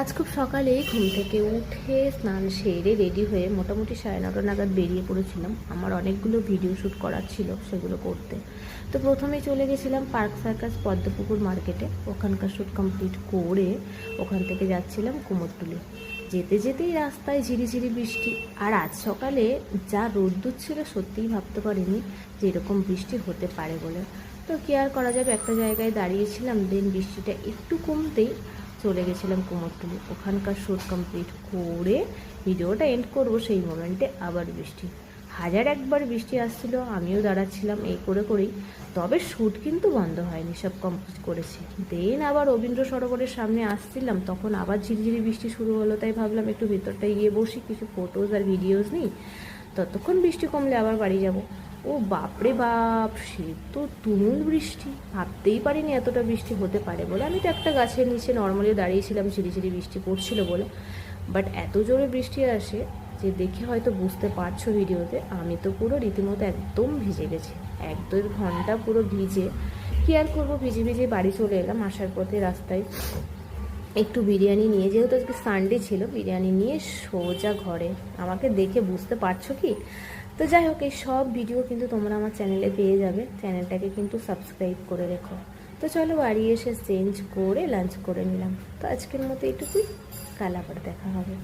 আজ খুব সকালেই ঘুম থেকে উঠে স্নান সেরে রেডি হয়ে মোটামুটি সাড়ে নটা নাগাদ বেরিয়ে পড়েছিলাম। আমার অনেকগুলো ভিডিও শ্যুট করার ছিল সেগুলো করতে। তো প্রথমে চলে গেছিলাম পার্ক সার্কাস পদ্মপুকুর মার্কেটে। ওখানকার শ্যুট কমপ্লিট করে ওখান থেকে যাচ্ছিলাম কুমোরটুলি। যেতে যেতেই রাস্তায় ঝিরিঝিরি বৃষ্টি। আর আজ সকালে যা রোদ্দুর ছিল সত্যিই ভাবতে পারিনি যে এরকম বৃষ্টি হতে পারে বলে। তো কি আর করা যাবে? একটা জায়গায় দাঁড়িয়েছিলাম দেন বৃষ্টিটা একটু কমতেই চলে গেছিলাম কুমোরটুলি ওখানকার শ্যুট কমপ্লিট করে ভিডিওটা এন্ড করব সেই মোমেন্টে আবার বৃষ্টি। হাজার একবার বৃষ্টি আসছিল, আমিও দাঁড়াচ্ছিলাম এই করে করেই। তবে শ্যুট কিন্তু বন্ধ হয়নি, সব কমপ্লিট করেছি। দেন আবার রবীন্দ্র সরোবরের সামনে আসছিলাম, তখন আবার ঝিরিঝিরি বৃষ্টি শুরু হলো, তাই ভাবলাম একটু ভিতরটায় গিয়ে বসি, কিছু ফটোজ আর ভিডিওস নিই। ততক্ষণ বৃষ্টি কমলে আবার বাড়ি যাব। ও বাপরে বাপ, সে তো তুমুল বৃষ্টি। ভাবতেই পারিনি এতটা বৃষ্টি হতে পারে বলে। আমি তো একটা গাছের নিচে নর্মালি দাঁড়িয়েছিলাম ঝিরিঝিরি বৃষ্টি পড়ছিল বলে। বাট এত জোরে বৃষ্টি আসে যে দেখে হয়তো বুঝতে পারছ ভিডিওতে, আমি তো পুরো রীতিমতো একদম ভিজে গেছি। এক দুই ঘণ্টা পুরো ভিজে। কি আর করব? ভিজে ভিজে বাড়ি চলে এলাম, আসার পথে রাস্তায়। একটু বিরিয়ানি নিয়ে, যেহেতু আজকে সানডে ছিল, বিরিয়ানি নিয়ে সোজা ঘরে। আমাকে দেখে বুঝতে পারছ কি? তো যাই হোক, এই সব ভিডিও কিন্তু তোমরা আমার চ্যানেলে পেয়ে যাবে। চ্যানেলটাকে কিন্তু সাবস্ক্রাইব করে রেখো। তো চলো বাড়ি এসে চেঞ্জ করে লাঞ্চ করে নিলাম। তো আজকের মতো এইটুকুই। কাল আবার দেখা হবে।